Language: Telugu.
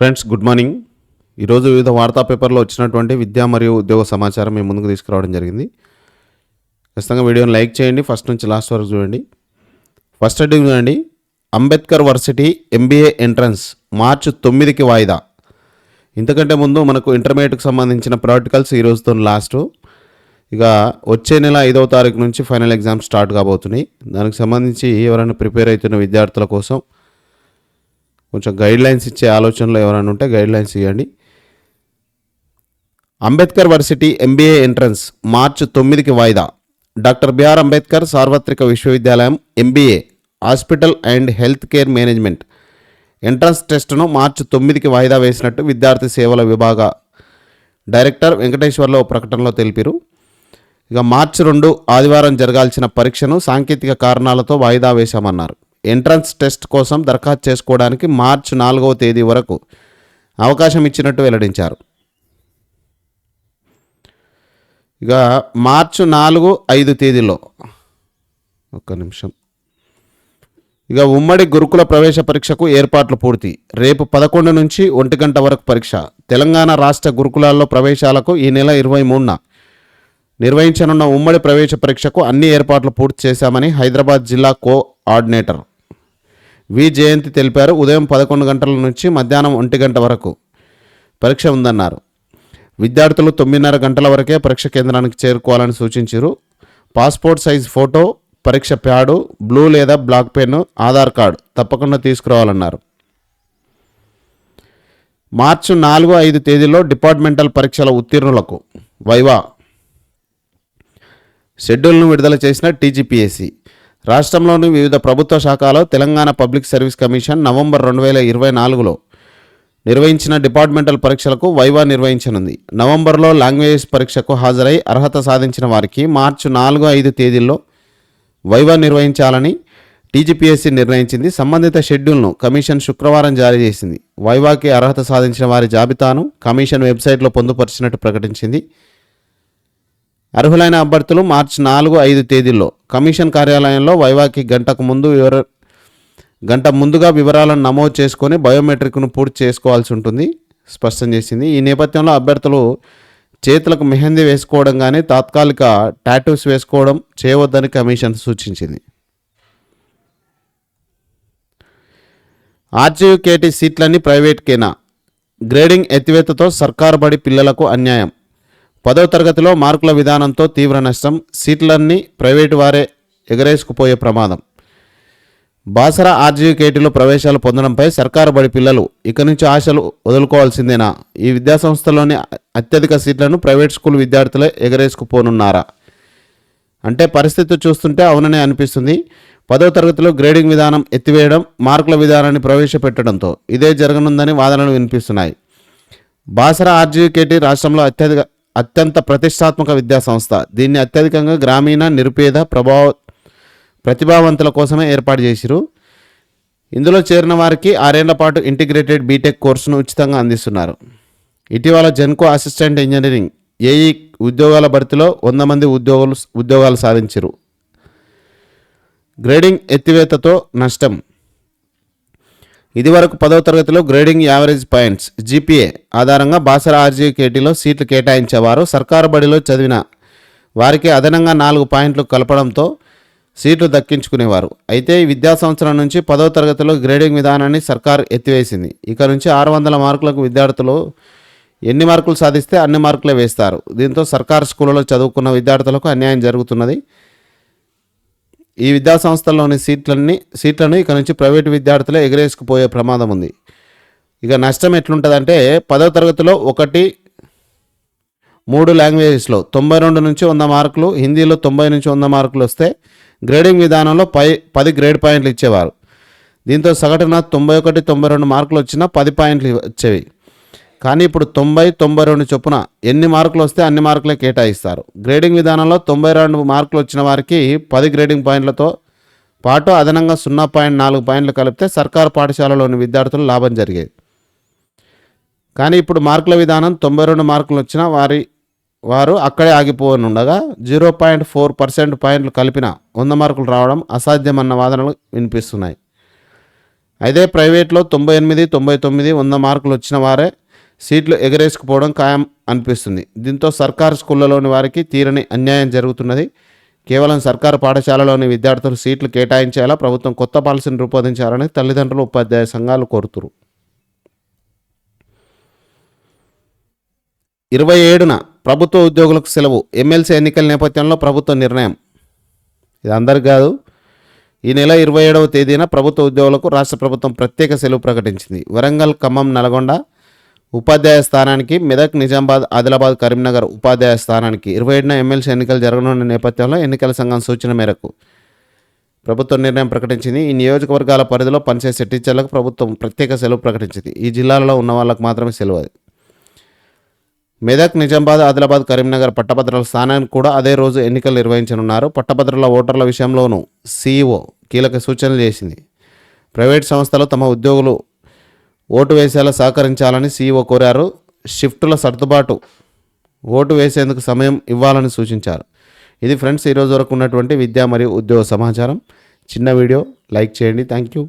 ఫ్రెండ్స్ గుడ్ మార్నింగ్ ఈరోజు వివిధ వార్తా పేపర్లో వచ్చినటువంటి విద్యా మరియు ఉద్యోగ సమాచారం మేము ముందుకు తీసుకురావడం జరిగింది. ఖచ్చితంగా వీడియోని లైక్ చేయండి. ఫస్ట్ నుంచి లాస్ట్ వరకు చూడండి. ఫస్ట్ హెడ్డింగ్ చూడండి. అంబేద్కర్ వర్సిటీ ఎంబీఏ ఎంట్రన్స్ మార్చి తొమ్మిదికి వాయిదా. ఇంతకంటే ముందు మనకు ఇంటర్మీడియట్కి సంబంధించిన ప్రాక్టికల్స్ ఈ రోజుతో లాస్ట్ ఇక వచ్చే నెల ఐదవ తారీఖు నుంచి ఫైనల్ ఎగ్జామ్స్ స్టార్ట్ కాబోతున్నాయి. దానికి సంబంధించి ఎవరైనా ప్రిపేర్ అవుతున్న విద్యార్థుల కోసం కొంచెం గైడ్లైన్స్ ఇచ్చే ఆలోచనలో ఎవరైనా ఉంటే గైడ్ లైన్స్ ఇవ్వండి అంబేద్కర్ వర్సిటీ ఎంబీఏ ఎంట్రన్స్ మార్చి తొమ్మిదికి వాయిదా. డాక్టర్ బిఆర్ అంబేద్కర్ సార్వత్రిక విశ్వవిద్యాలయం MBA hospital and health care management. Entrance టెస్ట్ను మార్చి తొమ్మిదికి వాయిదా వేసినట్టు విద్యార్థి సేవల విభాగ డైరెక్టర్ వెంకటేశ్వర్లో ఓ ప్రకటనలో తెలిపారు. ఇక మార్చి రెండు ఆదివారం జరగాల్సిన పరీక్షను సాంకేతిక కారణాలతో వాయిదా వేశామన్నారు. ఎంట్రన్స్ టెస్ట్ కోసం దరఖాస్తు చేసుకోవడానికి మార్చి నాలుగవ తేదీ వరకు అవకాశం ఇచ్చినట్టు వెల్లడించారు. ఇక మార్చి నాలుగు ఐదు తేదీలో ఒక్క నిమిషం. ఇక ఉమ్మడి గురుకుల ప్రవేశ పరీక్షకు ఏర్పాట్లు పూర్తి. రేపు పదకొండు నుంచి ఒంటి గంట వరకు పరీక్ష. తెలంగాణ రాష్ట్ర గురుకులాల్లో ప్రవేశాలకు ఈ నెల ఇరవై మూడున నిర్వహించనున్న ఉమ్మడి ప్రవేశ పరీక్షకు అన్ని ఏర్పాట్లు పూర్తి చేశామని హైదరాబాద్ జిల్లా కో ఆర్డినేటర్ వి జయంతి తెలిపారు. ఉదయం పదకొండు గంటల నుంచి మధ్యాహ్నం ఒంటి గంట వరకు పరీక్ష ఉందన్నారు. విద్యార్థులు తొమ్మిదిన్నర గంటల వరకే పరీక్ష కేంద్రానికి చేరుకోవాలని సూచించారు. పాస్పోర్ట్ సైజ్ ఫోటో పరీక్ష ప్యాడు బ్లూ లేదా బ్లాక్ పెన్ ఆధార్ కార్డు తప్పకుండా తీసుకురావాలన్నారు. మార్చి నాలుగు ఐదు తేదీలో డిపార్ట్మెంటల్ పరీక్షల ఉత్తీర్ణులకు వైవా షెడ్యూల్ను విడుదల చేసిన టీజీపీఎస్సీ రాష్ట్రంలోని వివిధ ప్రభుత్వ శాఖలో Telangana public service commission November రెండు వేల ఇరవై నాలుగులో నిర్వహించిన డిపార్ట్మెంటల్ పరీక్షలకు వైవా నిర్వహించనుంది. నవంబర్లో లాంగ్వేజ్ పరీక్షకు హాజరై అర్హత సాధించిన వారికి మార్చి నాలుగు ఐదు తేదీల్లో వైవా నిర్వహించాలని టీజీపీఎస్సీ నిర్ణయించింది. సంబంధిత షెడ్యూల్ను కమిషన్ శుక్రవారం జారీ చేసింది. వైవాకి అర్హత సాధించిన వారి జాబితాను కమిషన్ వెబ్సైట్లో పొందుపరిచినట్టు ప్రకటించింది. అర్హులైన అభ్యర్థులు మార్చి నాలుగు ఐదు తేదీల్లో కమిషన్ కార్యాలయంలో వైవాకి గంటకు ముందు వివర గంట ముందుగా వివరాలను నమోదు చేసుకొని బయోమెట్రిక్ను పూర్తి చేసుకోవాల్సి ఉంటుంది. స్పష్టం చేసింది. ఈ నేపథ్యంలో అభ్యర్థులు చేతులకు మెహందీ వేసుకోవడం కానీ తాత్కాలిక టాటూస్ వేసుకోవడం చేయవద్దని కమిషన్ సూచించింది. ఆర్జీయుకేటీ సీట్లన్నీ ప్రైవేట్కేనా? గ్రేడింగ్ ఎత్తివేతతో సర్కారు బడి పిల్లలకు అన్యాయం. పదో తరగతిలో మార్కుల విధానంతో తీవ్ర నష్టం సీట్లన్నీ ప్రైవేటు వారే ఎగరేసుకుపోయే ప్రమాదం. బాసరా ఆర్జీకేటీలో ప్రవేశాలు పొందడంపై సర్కారు బడి పిల్లలు ఇక నుంచి ఆశలు వదులుకోవాల్సిందేనా? ఈ విద్యాసంస్థలోని అత్యధిక సీట్లను ప్రైవేట్ స్కూల్ విద్యార్థులే ఎగరేసుకుపోనున్నారా? అంటే పరిస్థితి చూస్తుంటే అవుననే అనిపిస్తుంది. పదో తరగతిలో గ్రేడింగ్ విధానం ఎత్తివేయడం మార్కుల విధానాన్ని ప్రవేశపెట్టడంతో ఇదే జరగనుందని వాదనలు వినిపిస్తున్నాయి. బాసరా ఆర్జీకేటీ రాష్ట్రంలో అత్యధిక అత్యంత ప్రతిష్టాత్మక విద్యా సంస్థ. దీన్ని అత్యధికంగా గ్రామీణ నిరుపేద ప్రభావ ప్రతిభావంతుల కోసమే ఏర్పాటు చేసిరు. ఇందులో చేరిన వారికి ఆరేళ్ళ పాటు ఇంటిగ్రేటెడ్ బీటెక్ కోర్సును ఉచితంగా అందిస్తున్నారు. ఇటీవల జెన్కో అసిస్టెంట్ ఇంజనీరింగ్ ఏఈ ఉద్యోగాల భర్తీలో వంద మంది ఉద్యోగులు ఉద్యోగాలు సాధించరు. గ్రేడింగ్ ఎత్తివేతతో నష్టం. ఇదివరకు పదో తరగతిలో గ్రేడింగ్ యావరేజ్ పాయింట్స్ జీపీఏ ఆధారంగా బాసర ఆర్జీకేటీలో సీట్లు కేటాయించేవారు. సర్కారు బడిలో చదివిన వారికి అదనంగా నాలుగు పాయింట్లు కలపడంతో సీట్లు దక్కించుకునేవారు. అయితే విద్యా సంవత్సరం నుంచి పదో తరగతిలో గ్రేడింగ్ విధానాన్ని సర్కార్ ఎత్తివేసింది. ఇక నుంచి ఆరు వందల మార్కులకు విద్యార్థులు ఎన్ని మార్కులు సాధిస్తే అన్ని మార్కులే వేస్తారు. దీంతో సర్కారు స్కూళ్ళలో చదువుకున్న విద్యార్థులకు అన్యాయం జరుగుతున్నది. ఈ విద్యా సంస్థల్లోని సీట్లన్నీ సీట్లను ఇక నుంచి ప్రైవేటు విద్యార్థులే ఎగరేసుకుపోయే ప్రమాదం ఉంది. ఇక నష్టం ఎట్లుంటుందంటే పదో తరగతిలో ఒకటి మూడు లాంగ్వేజెస్లో తొంభై రెండు నుంచి వంద మార్కులు హిందీలో తొంభై నుంచి వంద మార్కులు వస్తే గ్రేడింగ్ విధానంలో పై పది గ్రేడ్ పాయింట్లు ఇచ్చేవారు. దీంతో సగటున తొంభై ఒకటి తొంభై రెండు మార్కులు వచ్చినా పది పాయింట్లు వచ్చేవి కానీ ఇప్పుడు తొంభై తొంభై రెండు చొప్పున ఎన్ని మార్కులు వస్తే అన్ని మార్కులే కేటాయిస్తారు. గ్రేడింగ్ విధానంలో తొంభై రెండు మార్కులు వచ్చిన వారికి పది గ్రేడింగ్ పాయింట్లతో పాటు అదనంగా సున్నా పాయింట్ నాలుగు పాయింట్లు కలిపితే సర్కారు పాఠశాలలోని విద్యార్థులు లాభం జరిగేది. కానీ ఇప్పుడు మార్కుల విధానం తొంభై రెండు మార్కులు వచ్చిన వారి వారు అక్కడే ఆగిపోనుండగా జీరో పాయింట్ ఫోర్ పర్సెంట్ పాయింట్లు కలిపిన వంద మార్కులు రావడం అసాధ్యమన్న వాదనలు వినిపిస్తున్నాయి. అయితే ప్రైవేట్లో తొంభై ఎనిమిది తొంభై తొమ్మిది వంద మార్కులు వచ్చిన వారే సీట్లు ఎగరేసుకుపోవడం ఖాయం అనిపిస్తుంది. దీంతో సర్కారు స్కూళ్ళలోని వారికి తీరని అన్యాయం జరుగుతున్నది. కేవలం సర్కారు పాఠశాలలోని విద్యార్థులు సీట్లు కేటాయించేలా ప్రభుత్వం కొత్త పాలసీని రూపొందించాలని తల్లిదండ్రులు ఉపాధ్యాయ సంఘాలు కోరుతురు. ఇరవై ఏడున ప్రభుత్వ ఉద్యోగులకు సెలవు. ఎమ్మెల్సీ ఎన్నికల నేపథ్యంలో ప్రభుత్వ నిర్ణయం. ఇది అందరికి కాదు. ఈ నెల ఇరవై ఏడవ తేదీన ప్రభుత్వ ఉద్యోగులకు రాష్ట్ర ప్రభుత్వం ప్రత్యేక సెలవు ప్రకటించింది. వరంగల్ ఖమ్మం నల్గొండ ఉపాధ్యాయ స్థానానికి మెదక్ నిజామాబాద్ ఆదిలాబాద్ కరీంనగర్ ఉపాధ్యాయ స్థానానికి ఇరవై ఏడున ఎమ్మెల్సీ ఎన్నికలు జరగనున్న నేపథ్యంలో ఎన్నికల సంఘం సూచన మేరకు ప్రభుత్వం నిర్ణయం ప్రకటించింది. ఈ నియోజకవర్గాల పరిధిలో పనిచేసే టీచర్లకు ప్రభుత్వం ప్రత్యేక సెలవు ప్రకటించింది. ఈ జిల్లాలలో ఉన్న వాళ్ళకు మాత్రమే సెలవు అది. మెదక్ నిజామాబాద్ ఆదిలాబాద్ కరీంనగర్ పట్టభద్రుల స్థానానికి కూడా అదే రోజు ఎన్నికలు నిర్వహించనున్నారు. పట్టభద్రుల ఓటర్ల విషయంలోనూ సీఈఓ కీలక సూచనలు చేసింది. ప్రైవేట్ సంస్థలు తమ ఉద్యోగులు ఓటు వేసేలా సహకరించాలని సీఈఓ కోరారు. షిఫ్టుల సర్దుబాటు ఓటు వేసేందుకు సమయం ఇవ్వాలని సూచించారు. ఇది ఫ్రెండ్స్ ఈరోజు వరకు ఉన్నటువంటి విద్యా మరియు ఉద్యోగ సమాచారం. చిన్న వీడియో లైక్ చేయండి. Thank you